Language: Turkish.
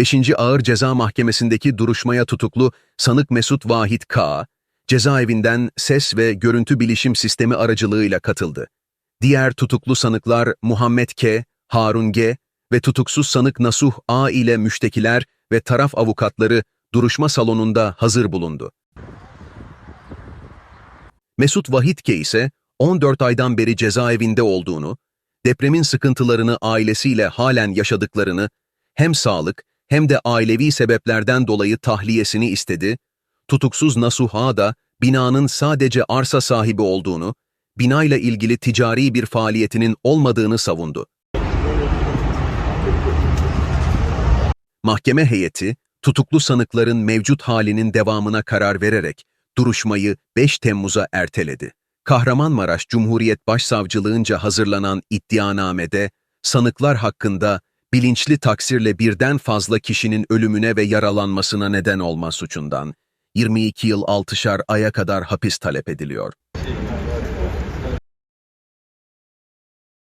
5. Ağır Ceza Mahkemesi'ndeki duruşmaya tutuklu sanık Mesut Vahit K. cezaevinden ses ve görüntü bilişim sistemi aracılığıyla katıldı. Diğer tutuklu sanıklar Muhammed K., Harun G. ve tutuksuz sanık Nasuh A ile müştekiler ve taraf avukatları duruşma salonunda hazır bulundu. Mesut Vahit K. ise 14 aydan beri cezaevinde olduğunu, depremin sıkıntılarını ailesiyle halen yaşadıklarını, hem sağlık hem de ailevi sebeplerden dolayı tahliyesini istedi, tutuksuz Nasuh'a da binanın sadece arsa sahibi olduğunu, binayla ilgili ticari bir faaliyetinin olmadığını savundu. Mahkeme heyeti, tutuklu sanıkların mevcut halinin devamına karar vererek duruşmayı 5 Temmuz'a erteledi. Kahramanmaraş Cumhuriyet Başsavcılığınca hazırlanan iddianamede sanıklar hakkında bilinçli taksirle birden fazla kişinin ölümüne ve yaralanmasına neden olma suçundan 22 yıl 6'şar aya kadar hapis talep ediliyor.